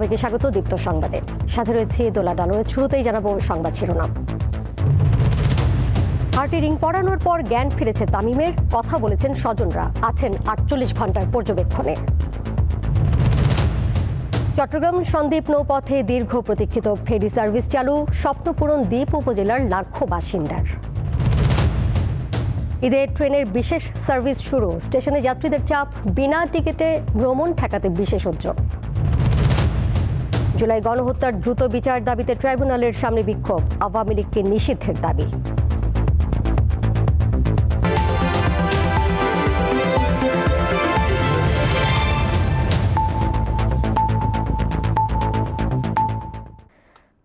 সবাইকে স্বাগত দীপ্ত সংবাদে। সাথে রয়েছে দোলা ডালোর শুরুতেই জানাব সংবাদ শিরোনাম। হার্টে রিং পড়ানোর পর জ্ঞান ফিরেছে তামিমের, কথা বলেছেন স্বজনরা। আছেন আটচল্লিশ ঘণ্টার পর্যবেক্ষণে। চট্টগ্রাম সন্দ্বীপ নৌপথে দীর্ঘ প্রতীক্ষিত ফেরি সার্ভিস চালু, স্বপ্নপূরণ দ্বীপ উপজেলার লাখো বাসিন্দার। ঈদের ট্রেনের বিশেষ সার্ভিস শুরু, স্টেশনে যাত্রীদের চাপ, বিনা টিকিটে ভ্রমণ ঠেকাতে বিশেষ উদ্যোগ। জুলাই গণহত্যার দ্রুত বিচার দাবিতে ট্রাইব্যুনালের সামনে বিক্ষোভ। আওয়ামী লীগকে নিষিদ্ধের দাবি।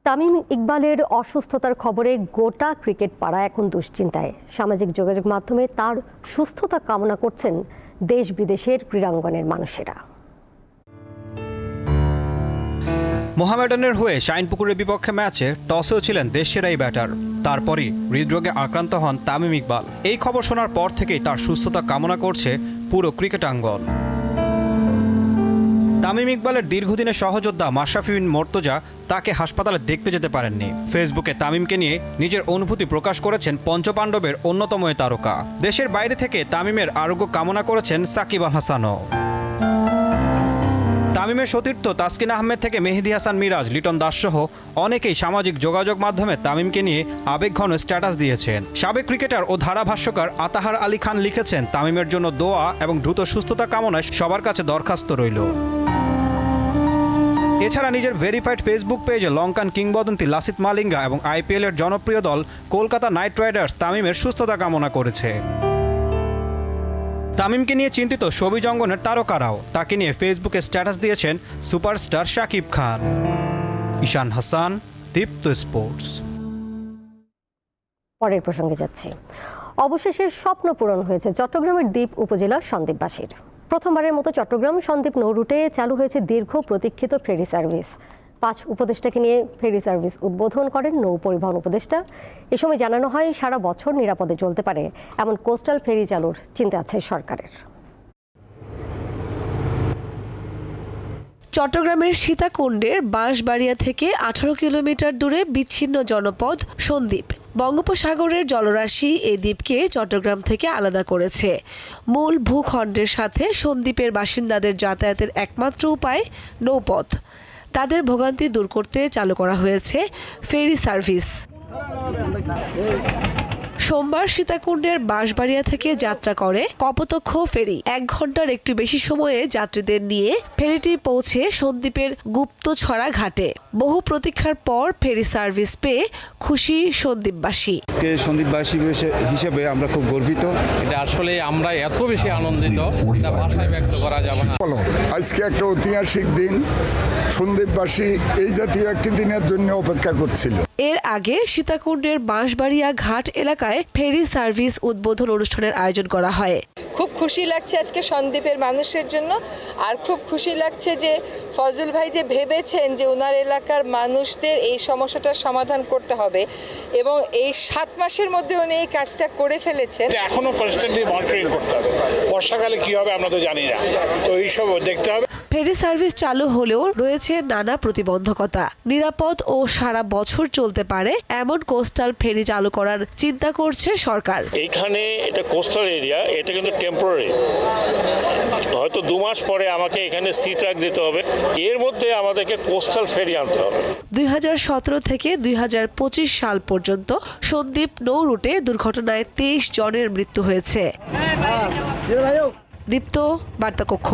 তামিম ইকবালের অসুস্থতার খবরে গোটা ক্রিকেট পাড়া এখন দুশ্চিন্তায়। সামাজিক যোগাযোগ মাধ্যমে তার সুস্থতা কামনা করছেন দেশ বিদেশের ক্রীড়াঙ্গনের মানুষেরা। মোহামেডানের হয়ে শাইনপুকুরের বিপক্ষে ম্যাচে টসেও ছিলেন দেশসেরাই ব্যাটার। তারপরই হৃদরোগে আক্রান্ত হন তামিম ইকবাল। এই খবর শোনার পর থেকেই তার সুস্থতা কামনা করছে পুরো ক্রিকেটাঙ্গন। তামিম ইকবালের দীর্ঘদিনের সহযোদ্ধা মাশরাফি বিন মর্তজা তাকে হাসপাতালে দেখতে যেতে পারেননি। ফেসবুকে তামিমকে নিয়ে নিজের অনুভূতি প্রকাশ করেছেন পঞ্চপাণ্ডবের অন্যতম তারকা। দেশের বাইরে থেকে তামিমের আরোগ্য কামনা করেছেন সাকিব আল হাসানও। তামিমের সতীর্থ তাসকিন আহমেদ থেকে মেহেদি হাসান মিরাজ, লিটন দাস সহ অনেকেই সামাজিক যোগাযোগ মাধ্যমে তামিমকে নিয়ে আবেগঘন স্ট্যাটাস দিয়েছেন। সাবেক ক্রিকেটার ও ধারাভাষ্যকার আতাহার আলী খান লিখেছেন, তামিমের জন্য দোয়া এবং দ্রুত সুস্থতা কামনায় সবার কাছে দরখাস্ত রইল। এছাড়া নিজের ভেরিফাইড ফেসবুক পেজে লঙ্কান কিংবদন্তি লাসিত মালিঙ্গা এবং আইপিএলের জনপ্রিয় দল কলকাতা নাইট রাইডার্স তামিমের সুস্থতা কামনা করেছে। তামিমকে নিয়ে চিন্তিত ছবি জঙ্গনের তারকারাও। তাকে নিয়ে ফেসবুকে স্ট্যাটাস দিয়েছেন সুপারস্টার শাকিব খান। ঈশান হাসান, দীপ্ত স্পোর্টস। পরের প্রসঙ্গে যাচ্ছি। অবশেষে স্বপ্ন পূরণ হয়েছে চট্টগ্রামের দ্বীপ উপজেলার সন্দ্বীপবাসীর। প্রথমবারের মতো চট্টগ্রাম সন্দ্বীপ নৌ রুটে চালু হয়েছে দীর্ঘ প্রতীক্ষিত ফেরি সার্ভিস। পাঁচ উপদেষ্টাকে নিয়ে ফেরি সার্ভিস উদ্বোধন করেন নৌ পরিবহন উপদেষ্টা। এ সময় জানানো হয়, সারা বছর নিরাপদে চলতে পারে, এমন কোস্টাল ফেরি চালুর চিন্তা আছে সরকারের। চট্টগ্রামের সীতাকুণ্ডের বাঁশবাড়িয়া থেকে আঠারো কিলোমিটার দূরে বিচ্ছিন্ন জনপদ সন্দ্বীপ। বঙ্গোপসাগরের জলরাশি এই দ্বীপকে চট্টগ্রাম থেকে আলাদা করেছে। মূল ভূখণ্ডের সাথে সন্দ্বীপের বাসিন্দাদের যাতায়াতের একমাত্র উপায় নৌপথ। তাদের ভোগান্তি দূর করতে চালু করা হয়েছে ফেরি সার্ভিস। সোমবার সীতাকুণ্ডের বাঁশবাড়িয়া থেকে যাত্রা করে কপতক্ষ ফেরি। এক ঘণ্টার একটু বেশি সময়ে যাত্রীদের নিয়ে ফেরিটি পৌঁছে সন্দ্বীপের গুপ্তছড়া ঘাটে। বহু প্রতীক্ষার পর ফেরি সার্ভিস পেয়ে খুশি সন্দ্বীপবাসী। আজকে সন্দীপবাসী হিসে- হিসেবে আমরা খুব গর্বিত। এটা আসলে আমরা এত বেশি আনন্দিত এটা ভাষায় ব্যক্ত করা যাবে না। বলো আজকে একটা ঐতিহাসিক দিন সন্দীপবাসী এই জাতীয় একটি দিনের জন্য অপেক্ষা করছিল। এর আগে সীতাকুণ্ডের বাঁশবাড়িয়া ঘাট এলাকায় ফেরি সার্ভিস উদ্বোধন অনুষ্ঠানের আয়োজন করা হয়। খুব খুশি লাগছে আজকে সন্দ্বীপের মানুষের জন্য আর খুব খুশি লাগছে যে ফজল ভাই যে ভেবেছেন যে ওনার এলাকার মানুষদের এই সমস্যাটার সমাধান করতে হবে এবং এই সাত মাসের মধ্যে উনি এই কাজটা করে ফেলেছেন। এটা এখনও কনস্ট্যান্টলি মনিটরিং করতে হবে। বর্ষাকালে কি হবে আমরা তো জানি না। তো এইসব দেখতে হবে। ফেরি সার্ভিস চালু হলেও রয়েছে নানা প্রতিবন্ধকতা। নিরাপদ ও সারা বছর চলতে পারে এমন কোস্টাল ফেরি চালু করার চিন্তা করছে সরকার। এখানে এটা কোস্টাল এরিয়া এটা কিন্তু টেম্পোরারি। হয়তো দু মাস পরে আমাকে এখানে সি ট্রাক দিতে হবে। এর মধ্যে আমাদেরকে কোস্টাল ফেরি আনতে হবে। দুই হাজার সতেরো থেকে দুই হাজার পঁচিশ সাল পর্যন্ত সন্দ্বীপ নৌ রুটে দুর্ঘটনায় তেইশ জনের মৃত্যু হয়েছে। দীপ্ত বার্তাকক্ষ।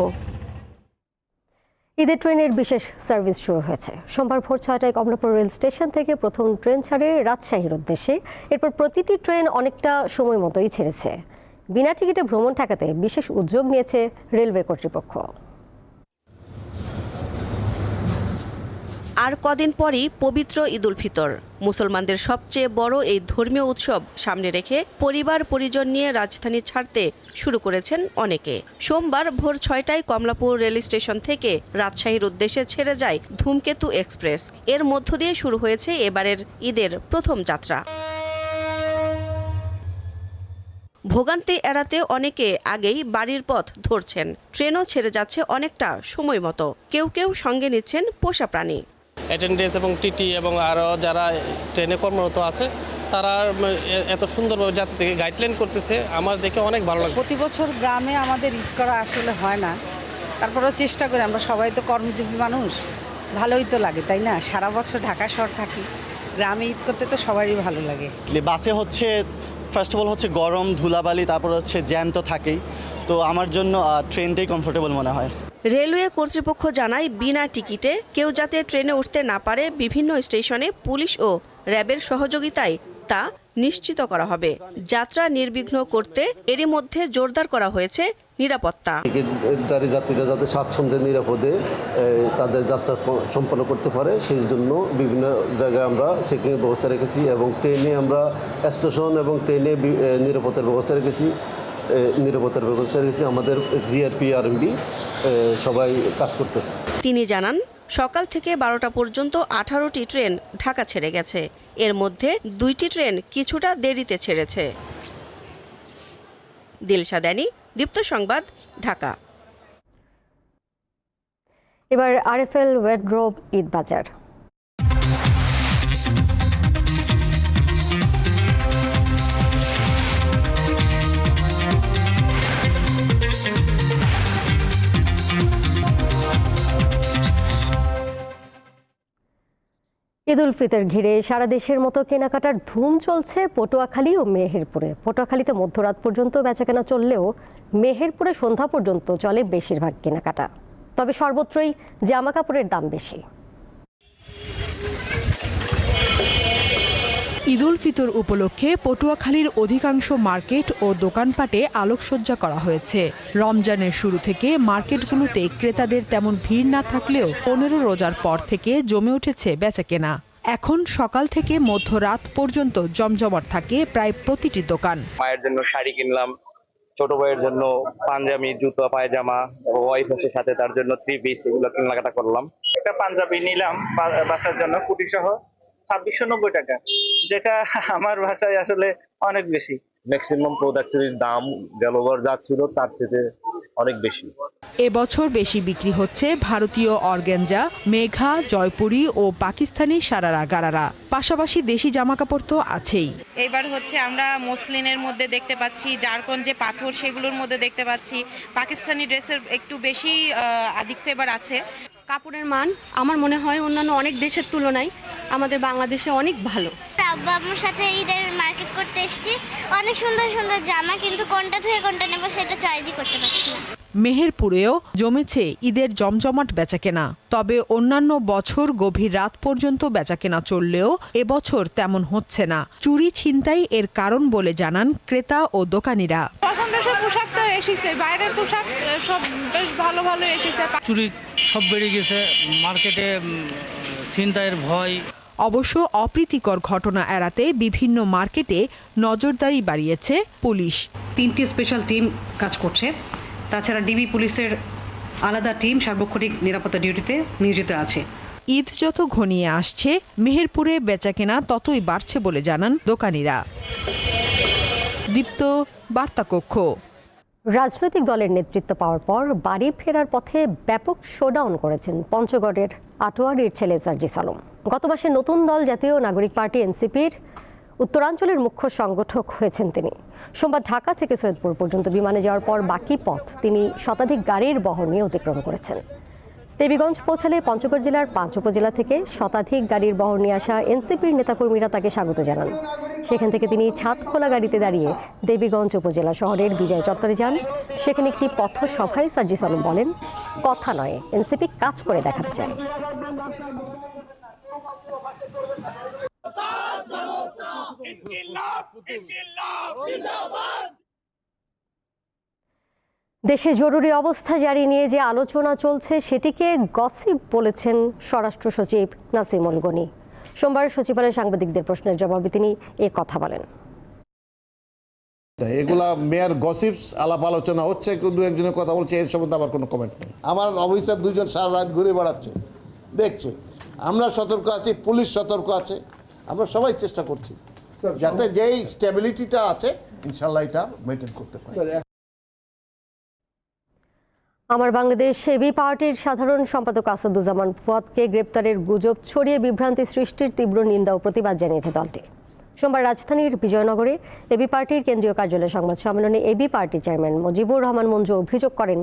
ঈদের ট্রেনের বিশেষ সার্ভিস শুরু হয়েছে। সোমবার ভোর ছয়টায় কমলাপুর রেল স্টেশন থেকে প্রথম ট্রেন ছাড়ে রাজশাহীর উদ্দেশ্যে। এরপর প্রতিটি ট্রেন অনেকটা সময় মতোই ছেড়েছে। বিনা টিকিটে ভ্রমণ ঠেকাতে বিশেষ উদ্যোগ নিয়েছে রেলওয়ে কর্তৃপক্ষ। আর কদিন পরই পবিত্র ঈদুল ফিতর। মুসলমানদের সবচেয়ে বড় এই ধর্মীয় উৎসব সামনে রেখে পরিবার পরিজন নিয়ে রাজধানী ছাড়তে শুরু করেছেন অনেকে। সোমবার ভোর ছয়টায় কমলাপুর রেল স্টেশন থেকে রাজশাহীর উদ্দেশ্যে ছেড়ে যায় ধূমকেতু এক্সপ্রেস। এর মধ্য দিয়ে শুরু হয়েছে এবারের ঈদের প্রথম যাত্রা। ভোগান্তি এড়াতে অনেকে আগেই বাড়ির পথ ধরছেন। ট্রেনও ছেড়ে যাচ্ছে অনেকটা সময় মতো। কেউ কেউ সঙ্গে নিচ্ছেন পোষা প্রাণী। অ্যাটেন্ডেন্স এবং টিটি এবং আরও যারা ট্রেনে কর্মরত আছে তারা এত সুন্দরভাবে যাত্রীকে গাইডলাইন করতেছে আমার দেখে অনেক ভালো লাগে প্রতি বছর গ্রামে আমাদের ঈদ করা আসলে হয় না। তারপরেও চেষ্টা করি আমরা সবাই তো কর্মজীবী মানুষ ভালোই তো লাগে তাই না? সারা বছর ঢাকা শহর থাকি গ্রামে ঈদ করতে তো সবারই ভালো লাগে। বাসে হচ্ছে ফার্স্ট অফ অল হচ্ছে গরম ধুলাবালি তারপর হচ্ছে জ্যাম তো থাকেই। তো আমার জন্য ট্রেনটাই কমফোর্টেবল মনে হয়। রেলওয়ে কর্তৃপক্ষ জানায়, বিনা টিকিটে কেউ যাতে ট্রেনে উঠতে না পারে, বিভিন্ন স্টেশনে পুলিশ ও র্যাবের সহযোগিতায় তা নিশ্চিত করা হবে। যাত্রা নির্বিঘ্ন করতে এরই মধ্যে জোরদার করা হয়েছে নিরাপত্তা। টিকিটদারি যাত্রীরা যাতে স্বাচ্ছন্দ্যে, নিরাপদে তাদের যাত্রা সম্পন্ন করতে পারে, সেই জন্য বিভিন্ন জায়গায় আমরা চেকিংয়ের ব্যবস্থা রেখেছি এবং ট্রেনে আমরা স্টেশন এবং ট্রেনে নিরাপত্তার ব্যবস্থা রেখেছি। নিরাপত্তার ব্যবস্থা রেখেছি আমাদের জিআরপি আরএমবি সবাই কাজ করতেছে। তিনি জানান সকাল থেকে বারোটা পর্যন্ত আঠারোটি ট্রেন ঢাকা ছেড়ে গেছে। এর মধ্যে দুইটি ট্রেন কিছুটা দেরিতে ছেড়েছে। দিলশা দানি দীপ্ত সংবাদ ঢাকা। এবার আরএফএল ওয়েড্রোব ঈদ বাজার ঈদ উল ফিতর ঘিরে সারা দেশের মতো কেনাকাটার ধুম চলছে পটুয়াখালী ও মেহেরপুরে। পটুয়াখালীতে মধ্যরাত পর্যন্ত বেচাকেনা চললেও মেহেরপুরে সন্ধ্যা পর্যন্ত চলে বেশিরভাগ কেনাকাটা। তবে সর্বত্রই জামা কাপড়ের দাম বেশি। ঈদুল ফিতর উপলক্ষে পটুয়াখালীর অধিকাংশ মার্কেট ও দোকানপাটে আলোকসজ্জা করা হয়েছে। রমজানের শুরু থেকে মার্কেটগুলোতে ক্রেতাদের তেমন ভিড় না থাকলেও পনেরো রোজার পর থেকে জমে উঠেছে বেচাকেনা। এখন সকাল থেকে মধ্যরাত পর্যন্ত জমজমাট থাকে প্রায় প্রতিটি দোকান। মায়ের জন্য শাড়ি কিনলাম, ছোট ভাইয়ের জন্য পাঞ্জাবি, জুতো, পায়জামা ওয়াইফ আছে সাথে, তার জন্য থ্রি পিস এগুলো কেনাকাটা করলাম। একটা পাঞ্জাবি নিলাম বাচ্চার জন্য কুটি সহ ছাব্বিশশো নব্বই টাকা যেটা আমার ভাষায় আসলে অনেক বেশি। ম্যাক্সিমাম প্রোডাক্টের দাম গেলবার যা ছিল তার থেকে অনেক বেশি। এবছর বেশি বিক্রি হচ্ছে ভারতীয় অর্গ্যাঞ্জা মেঘা জয়পুরি ও পাকিস্তানি সারারা গারারা। পাশাপাশি দেশি জামাকাপড় তো আছেই। এবার হচ্ছে আমরা মসলিনের মধ্যে দেখতে পাচ্ছি জারকন যে পাথর সেগুলোর মধ্যে দেখতে পাচ্ছি। পাকিস্তানি ড্রেসের একটু বেশি আহ, আধিক্য এবার আছে। কাপড়ের মান আমার মনে হয় অন্যান্য অনেক দেশের তুলনায় আমাদের বাংলাদেশে অনেক ভালো। আব্বু আম্মুর সাথে ঈদের মার্কেট করতে এসেছি। অনেক সুন্দর সুন্দর জামা কিন্তু কোনটা থেকে কোনটা নেব সেটা চয়েসই করতে পারছি না। মেহেরপুরেও জমেছে ঈদের জমজমাট বেচাকেনা তবে অন্যান্য বছর গভীর রাত পর্যন্ত বেচাকেনা চললেও এবছর তেমন হচ্ছে না। চুরি ছিনতাই এর কারণ বলে জানান ক্রেতা ও দোকানিরা। পছন্দের পোশাক এসেছে। বাইরের পোশাক সব বেশ ভালো ভালো এসেছে। চুরি সব বেড়ে গেছে মার্কেটে ছিনতাইয়ের ভয়। অবশ্য অপ্রীতিকর ঘটনা এড়াতে বিভিন্ন মার্কেটে নজরদারি বাড়িয়েছে পুলিশ। তিনটি স্পেশাল টিম কাজ করছে। তাছাড়া ডিবি পুলিশের আলাদা টিম সার্বক্ষণিক নিরাপত্তা ডিউটিতে নিয়োজিত আছে। ঈদ যত ঘনিয়ে আসছে মেহেরপুরে বেচাকেনা ততই বাড়ছে বলে জানান দোকানিরা। দীপ্ত বার্তাকক্ষ। রাজনৈতিক দলের নেতৃত্ব পাওয়ার পর বাড়ি ফেরার পথে ব্যাপক শোডাউন করেছেন পঞ্চগড়ের আটোয়ারির ছেলে সার্জিস আলম গত মাসে নতুন দল জাতীয় নাগরিক পার্টি এনসিপির উত্তরাঞ্চলের মুখ্য সংগঠক হয়েছেন তিনি। সোমবার ঢাকা থেকে সৈয়দপুর পর্যন্ত বিমানে যাওয়ার পর বাকি পথ তিনি শতাধিক গাড়ির বহর নিয়ে অতিক্রম করেছেন। দেবীগঞ্জ পৌঁছালে পঞ্চগড় জেলার পাঁচ উপজেলা থেকে শতাধিক গাড়ির বহর নিয়ে আসা এনসিপির নেতাকর্মীরা তাকে স্বাগত জানান। সেখান থেকে তিনি ছাদখোলা গাড়িতে দাঁড়িয়ে দেবীগঞ্জ উপজেলা শহরের বিজয় চত্বরে যান। সেখানে একটি পথসভায় সার্জিস আলম বলেন, কথা নয়, এনসিপি কাজ করে দেখাতে চায়। দেশে জরুরি অবস্থা জারি নিয়ে যে আলোচনা চলছে সেটিকে গসিপ বলেছেন স্বরাষ্ট্র সচিব নাসিমুল গনি সোমবার সচিবালয়ে সাংবাদিকদের প্রশ্নের জবাবে তিনি এ কথা বলেন। এগুলা মেয়ার গসিপস আলাপ আলোচনা হচ্ছে কেউ দু একজনের কথা বলছে এর সম্বন্ধে আমার কোনো কমেন্ট নেই। আমার অফিসার দুজন সারা রাত ঘুরে বেড়াচ্ছে দেখছে। আমরা সতর্ক আছি পুলিশ সতর্ক আছে আমরা সবাই চেষ্টা করছি যাতে যেই স্টেবিলিটিটা আছে ইনশাল্লাহ এটা মেনটেন করতে পারি। আমার বাংলাদেশ এবি পার্টির সাধারণ সম্পাদক আসাদুজ্জামান ফুয়াদকে গ্রেপ্তারের গুজব ছড়িয়ে বিভ্রান্তি সৃষ্টির তীব্র নিন্দা ও প্রতিবাদ জানিয়েছে দলটি। সোমবার রাজধানীর বিজয়নগরে এবি পার্টির কেন্দ্রীয় কার্যালয়ে সংবাদ সম্মেলনে AB party chairman Mujibur Rahman Manju অভিযোগ করেন,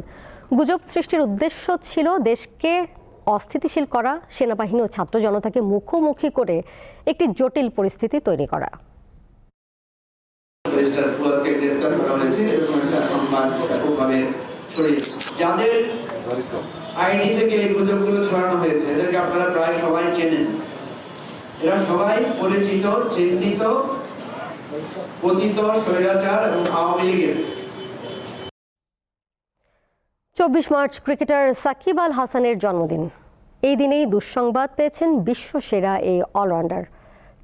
গুজব সৃষ্টির উদ্দেশ্য ছিল দেশকে অস্থিতিশীল করা, সেনাবাহিনী ও ছাত্র জনতাকে মুখোমুখি করে একটি জটিল পরিস্থিতি তৈরি করা। ফুয়াদকে গ্রেপ্তার করা হয়েছে, এরকম একটা যাদের থেকে এই গুজবগুলো ছড়ানো হয়েছে, এদেরকে আপনারা প্রায় সবাই চেনেন। এরা সবাই পরিচিত পতিত, স্বৈরাচার এবং আওয়ামী লীগের। চব্বিশ মার্চ ক্রিকেটার সাকিব আল হাসানের জন্মদিন। এই দিনেই দুঃসংবাদ পেয়েছেন বিশ্বসেরা এই অলরাউন্ডার।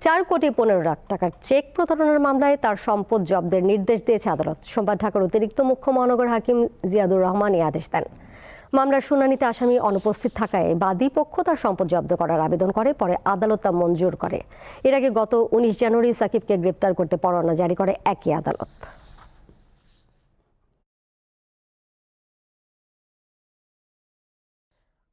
চার কোটি পনেরো লাখ টাকার চেক প্রতারণার মামলায় তার সম্পদ জব্দের নির্দেশ দিয়েছে আদালত। সোমবার ঢাকার অতিরিক্ত মুখ্য মহানগর হাকিম জিয়াদুর রহমান এই আদেশ দেন। মামলার শুনানিতে আসামি অনুপস্থিত থাকায় বাদী পক্ষ তার সম্পদ জব্দ করার আবেদন করে, পরে আদালত তা মঞ্জুর করে। এর আগে গত উনিশ জানুয়ারি সাকিবকে গ্রেপ্তার করতে পরোয়ানা জারি করে একই আদালত।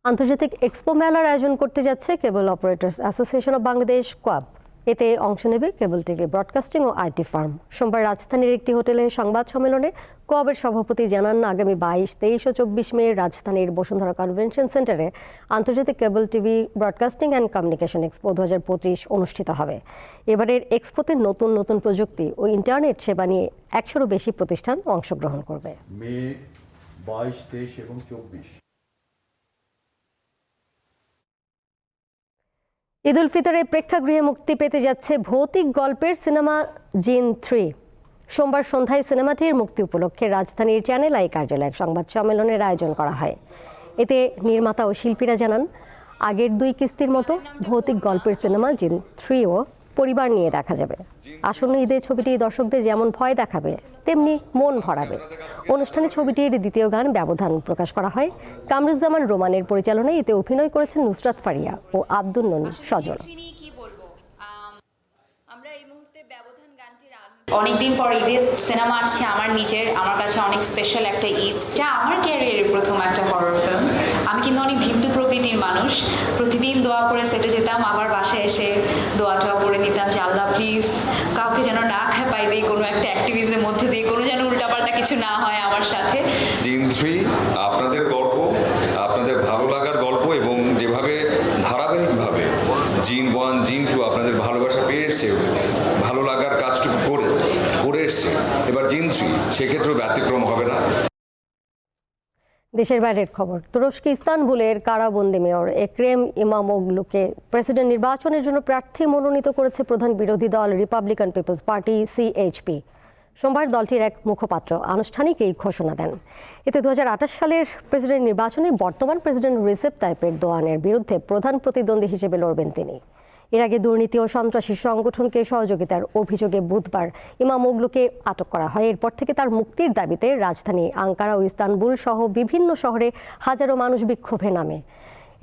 আন্তর্জাতিক এক্সপো মেলার আয়োজন করতে যাচ্ছে cable operators association of Bangladesh, COAB. এতে অংশ নেবে কেবল টিভি ব্রডকাস্টিং ও আইটি ফার্ম। সোমবার রাজধানীর একটি হোটেলে সংবাদ সম্মেলনে কোয়াবের সভাপতি জানান, আগামী বাইশ, তেইশ ও চব্বিশ মে রাজধানীর বসুন্ধরা কনভেনশন সেন্টারে আন্তর্জাতিক cable TV broadcasting and communication expo দু হাজার পঁচিশ অনুষ্ঠিত হবে। এবারের এক্সপোতে নতুন নতুন প্রযুক্তি ও ইন্টারনেট সেবা নিয়ে একশোরও বেশি প্রতিষ্ঠান অংশগ্রহণ করবে। মে বাইশ, তেইশ এবং চব্বিশ। ঈদ উল প্রেক্ষাগৃহে মুক্তি পেতে যাচ্ছে ভৌতিক গল্পের সিনেমা জিন থ্রি। সোমবার সন্ধ্যায় সিনেমাটির মুক্তি উপলক্ষে রাজধানীর চ্যানেল আই কার্যালয়ে সংবাদ সম্মেলনের আয়োজন করা হয়। এতে নির্মাতা ও শিল্পীরা জানান, আগের দুই কিস্তির মতো ভৌতিক গল্পের সিনেমা জিন থ্রিও পরিবার নিয়ে দেখা যাবে। আসন্ন ঈদের ছবিটি দর্শকদের যেমন ভয় দেখাবে, তেমনি মন ভরাবে। অনুষ্ঠানে ছবিটির দ্বিতীয় গান ব্যবধান প্রকাশ করা হয়। কামরুজ্জামান রোমানের পরিচালনায় এতে অভিনয় করেছেন নুসরাত ফারিয়া ও আব্দুল নন সজল অনেকদিন পর ঈদে সিনেমা আসছে, আমার নিজের, আমার কাছে অনেক স্পেশাল একটা ঈদ। যা আমার ক্যারিয়ারের প্রথম একটা হরর ফিল্ম আমি কিন্তু অনেক ভিন্দু প্রকৃতির মানুষ, প্রতিদিন দোয়া করে সেটে যেতাম, আবার বাসায় এসে দোয়া টোয়া পড়ে নিতাম যে, আল্লাহ প্লিজ কাউকে যেন না খেপাই দেয় কোনো একটা অ্যাক্টিভিজমের মধ্যে দিয়ে, কোনো যেন উল্টাপাল্টা কিছু না হয় আমার সাথে। জিন থ্রি, আপনাদের গল্প, আপনাদের ভালো লাগার গল্প এবং যেভাবে ধারাবাহিকভাবে জিন ওয়ান, জিন টু আপনাদের ভালোবাসা পেয়ে এসছে, ভালো লাগার কাজটুকু করে করে এসছে। এবার জিন থ্রি, সেক্ষেত্রেও ব্যতিক্রম হবে না। দেশের বাইরের খবর। তুরস্ক, ইস্তানবুলের কারাবন্দি মেয়র একরেম ইমামোগলুকে প্রেসিডেন্ট নির্বাচনের জন্য প্রার্থী মনোনীত করেছে প্রধান বিরোধী দল রিপাবলিকান পিপলস পার্টি, সিএইচপি। সোমবার দলটির এক মুখপাত্র আনুষ্ঠানিক এই ঘোষণা দেন। এতে দু হাজার আঠাশ সালের প্রেসিডেন্ট নির্বাচনে বর্তমান প্রেসিডেন্ট রিসেপ তাইপের দোয়ানের বিরুদ্ধে প্রধান প্রতিদ্বন্দ্বী হিসেবে লড়বেন তিনি। এর আগে দুর্নীতি ও সন্ত্রাসী সংগঠনকে সহযোগিতার অভিযোগে বুধবার ইমাম ওগলুকে আটক করা হয়। এরপর থেকে তার মুক্তির দাবিতে রাজধানী আঙ্কারা ও ইস্তানবুল সহ বিভিন্ন শহরে হাজারো মানুষ বিক্ষোভে নামে।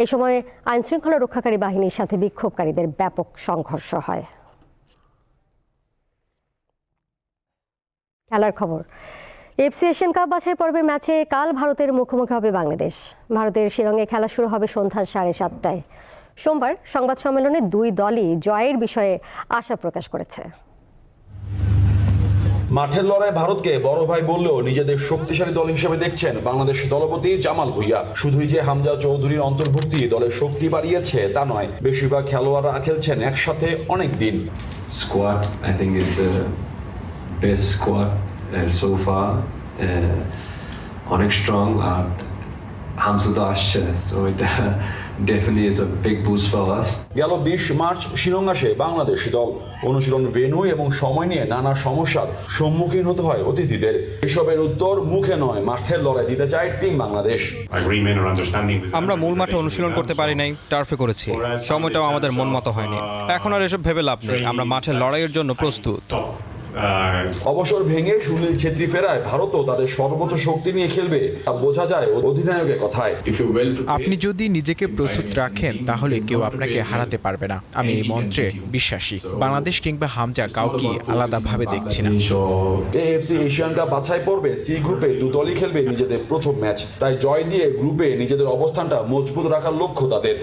এ সময় আইনশৃঙ্খলা রক্ষাকারী বাহিনীর সাথে বিক্ষোভকারীদের ব্যাপক সংঘর্ষ হয়। খেলার খবর। এফসি এশিয়ান কাপ বাছাই পর্বের ম্যাচে কাল ভারতের মুখোমুখি হবে বাংলাদেশ। ভারতের শিলংয়ে খেলা শুরু হবে সন্ধ্যা সাড়ে সাতটায়। সোমবার সংবাদ সম্মেলনে দুই দলই জয়ের বিষয়ে আশা প্রকাশ করেছে মাঠের লড়াই ভারতকে বড় ভাই বললেও নিজেদের শক্তিশালী দল হিসেবে দেখছেন বাংলাদেশ দলপতি জামাল ভুইয়া শুধুই যে হামজা চৌধুরীর অন্তর্ভুক্তি দলের শক্তি বাড়িয়েছে তা নয় বেশিরভাগ খেলোয়াড়রা খেলছেন একসাথে অনেক দিন squad I the best squad uh, so far. Uh, অনেক স্ট্রং আর হামজা তো আসছে so it definitely is a big boost for us. গেল বিশ মার্চ শিলং আসে বাংলাদেশ দল। অনুশীলন ভেন্যু এবং সময় নিয়ে নানা সমস্যার সম্মুখীন হতে হয় অতিথিদের। এসবের উত্তর মুখে নয় মাঠের লড়াই দিতে চায় টিম বাংলাদেশ। আমরা মূল মাঠে অনুশীলন করতে পারি নাই টার্ফে করেছি। সময়টাও আমাদের মন মতো হয়নি। এখন আর এসব ভেবে লাভ নেই। আমরা মাঠের লড়াইয়ের জন্য প্রস্তুত। অবসর ভেঙে সুনীল ছেত্রী ফেরায় ভারতও তাদের সর্বোচ্চ শক্তি নিয়ে খেলবে তা বোঝা যায় অধিনায়কের কথায়। আপনি যদি নিজেকে প্রস্তুত রাখেন তাহলে কেউ আপনাকে হারাতে পারবে না। আমি এই মন্ত্রে বিশ্বাসী। বাংলাদেশ কিংবা হামজা কাউকে আলাদাভাবে দেখছি না। এএফসি এশিয়ান কাপ বাছাই পর্বে সি গ্রুপে দু দলই খেলবে নিজেদের প্রথম ম্যাচ। তাই জয় দিয়ে গ্রুপে নিজেদের অবস্থানটা মজবুত রাখার লক্ষ্য তাদের।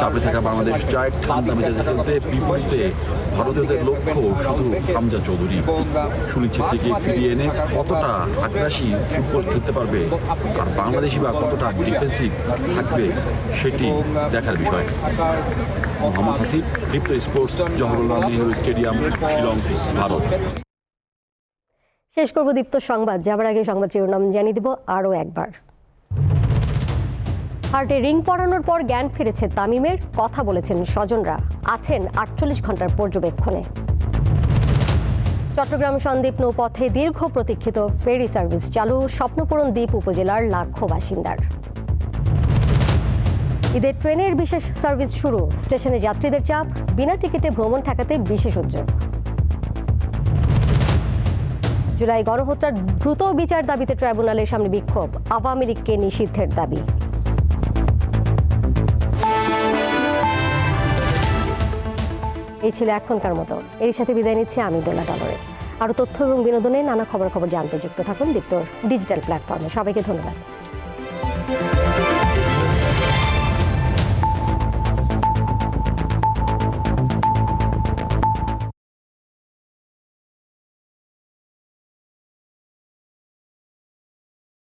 চাপে থাকা বাংলাদেশ চায় ঠান্ডা মেজাজে খেলতে বিপরীতে ভারতীয়দের লক্ষ্য শুধু হামজা চৌধুরী। সুনীল ছেত্রীকে ফিরিয়ে এনে কতটা আগ্রাসী ফুটবল খেলতে পারবে আর বাংলাদেশি বা কতটা ডিফেন্সিভ থাকবে সেটি দেখার বিষয়। Mohammad Hasib Deepto sports, Jawaharlal Nehru stadium, Shillong, Bharat. শেষ করব দীপ্ত সংবাদ। যাবার আগে সংবাদ শিরোনাম জানিয়ে দিব আরও একবার। হার্টে রিং পরানোর পর জ্ঞান ফিরেছে তামিমের, কথা বলেছেন স্বজনরা। আছেন আটচল্লিশ ঘণ্টার পর্যবেক্ষণে। চট্টগ্রাম সন্দ্বীপ নৌপথে দীর্ঘ প্রতীক্ষিত ফেরি সার্ভিস চালু, স্বপ্নপূরণ দ্বীপ উপজেলার লাখো বাসিন্দার। ঈদের ট্রেনের বিশেষ সার্ভিস শুরু, স্টেশনে যাত্রীদের চাপ, বিনা টিকিটে ভ্রমণ ঠেকাতে বিশেষ উদ্যোগ। জুলাই গণহত্যার দ্রুত বিচার দাবিতে ট্রাইব্যুনালের সামনে বিক্ষোভ, আওয়ামী লীগকে নিষিদ্ধের দাবি। এই ছিল এখনকার মতো। এর সাথে বিদায় নিচ্ছে আমি দোলা ডলরেস আরও তথ্য এবং বিনোদনে নানা খবর খবর জানতে যুক্ত থাকুন দীপ্তর ডিজিটাল প্ল্যাটফর্মে। সবাইকে ধন্যবাদ।